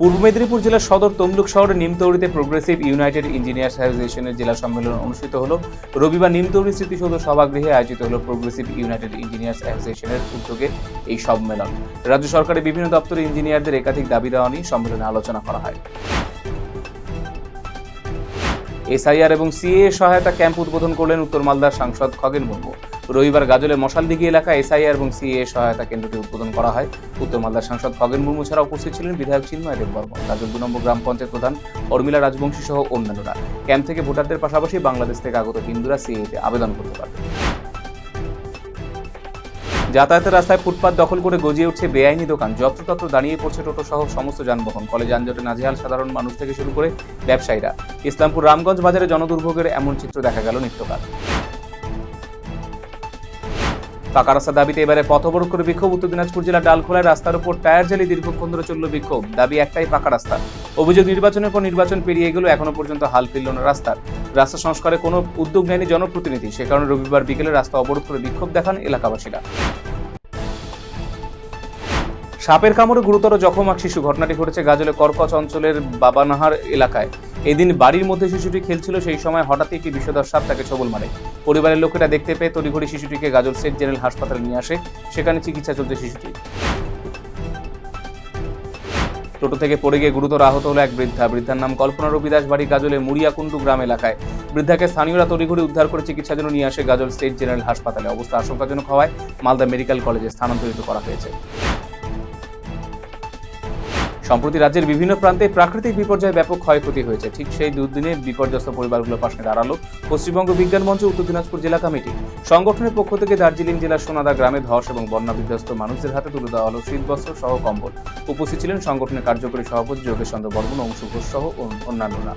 পূর্ব মেদিনীপুর জেলার সদর তমলুক শহরের নিমতৌড়িতে প্রোগ্রেসিভ ইউনাইটেড ইঞ্জিনিয়ার্স অ্যাসোসিয়েশনের জেলা সম্মেলন অনুষ্ঠিত হল। রবিবার নিমতৌড়ি স্মৃতিসৌধ সভাগৃহে আয়োজিত হল প্রোগ্রেসিভ ইউনাইটেড ইঞ্জিনিয়ার্স অ্যাসোসিয়েশনের উদ্যোগে এই সম্মেলন। রাজ্য সরকারের বিভিন্ন দপ্তরের ইঞ্জিনিয়ারদের একাধিক দাবি দেওয়া নিয়ে সম্মেলনে আলোচনা করা হয়। এসআইআর এবং সিএ সহায়তা ক্যাম্প উদ্বোধন করলেন উত্তর মালদার সাংসদ খগেন মুর্মু। রবিবার গাজলে মশালদিঘি এলাকায় এসআইআর এবং সিএ সহায়তা কেন্দ্রটি উদ্বোধন করা হয়। উত্তর মালদার সাংসদ খগেন মুর্মু ছাড়া উপস্থিত ছিলেন বিধায়ক চিন্ময় দেববর্মন গাজল দু নম্বর গ্রাম পঞ্চায়েত প্রধান অর্মিলা রাজবংশী সহ অন্যান্যরা। ক্যাম্প থেকে ভোটারদের পাশাপাশি বাংলাদেশ থেকে আগত হিন্দুরা সিএতে আবেদন করতে পারবে। যাতায়াতের রাস্তায় ফুটপাত দখল করে গজিয়ে উঠছে বেআইনি দোকান। যত্রতত্র দাঁড়িয়ে পড়ছে টোটো সহ সমস্ত যানবাহন। ফলে যানজটে নাজেহাল সাধারণ মানুষ থেকে শুরু করে ব্যবসায়ীরা। ইসলামপুর রামগঞ্জ বাজারে জনদুর্ভোগের এমন চিত্র দেখা গেল নিত্যকাল। পাকা রাস্তা দাবিতে এবারে পথ অবরোধ করে বিক্ষোভ। উত্তর দিনাজপুর জেলার ডালখোলায় রাস্তার উপর টায়ার জ্বালিয়ে দীর্ঘক্ষণ ধরে চলল বিক্ষোভ। দাবি একটাই পাকা রাস্তা। অভিযোগ, নির্বাচনের পর নির্বাচন পেরিয়ে গেল এখনও পর্যন্ত হাল ফিরল না রাস্তার। রাস্তা সংস্কারে কোনো উদ্যোগ নেয়নি জনপ্রতিনিধি। সে কারণে রবিবার বিকেলে রাস্তা অবরোধ করে বিক্ষোভ দেখান এলাকাবাসীরা। সাপের কামড়ে গুরুতর জখম এক শিশু। ঘটনাটি ঘটেছে গাজলে কর্কচ অঞ্চলের বাবানাহার এলাকায়। এদিন বাড়ির মধ্যে শিশুটি খেলছিল, সেই সময় হঠাৎই একটি বিষধর সাপ তাকে ছবল মারে। পরিবারের লোকেরা দেখতে পেয়ে তড়িঘড়ি শিশুটিকে গাজল সেট জেনারেল হাসপাতালে নিয়ে আসে। সেখানে চিকিৎসা চলছে শিশুটি টোটো থেকে পড়ে গিয়ে গুরুতর আহত হলো এক বৃদ্ধা। বৃদ্ধার নাম কল্পনা রবি দাস, বাড়ি গাজলের মুড়িয়াকুণ্ডু গ্রাম এলাকায়। বৃদ্ধাকে স্থানীয়রা তড়িঘড়ি উদ্ধার করে চিকিৎসার জন্য নিয়ে আসে গাজল স্টেট জেনারেল হাসপাতালে। অবস্থা আশঙ্কাজনক হওয়ায় মালদা মেডিকেল কলেজে স্থানান্তরিত করা হয়েছে। সম্প্রতি রাজ্যের বিভিন্ন প্রান্তে প্রাকৃতিক বিপর্যয়ে ব্যাপক ক্ষয়ক্ষতি হয়েছে। ঠিক সেই দুদিনে বিপর্যস্ত পরিবারগুলো পাশে দাঁড়াল পশ্চিমবঙ্গ বিজ্ঞান মঞ্চ, উত্তর দিনাজপুর জেলা কমিটি। সংগঠনের পক্ষ থেকে দার্জিলিং জেলার সোনাদা গ্রামে ধস এবং বন্যা বিধ্বস্ত মানুষদের হাতে তুলে দেওয়া হলো শীতবস্ত্র সহ কম্বল। উপস্থিত ছিলেন সংগঠনের কার্যকরী সভাপতি যোগেশ চন্দ্র বর্মন, অংশ ঘোষ সহ অন্যান্যরা।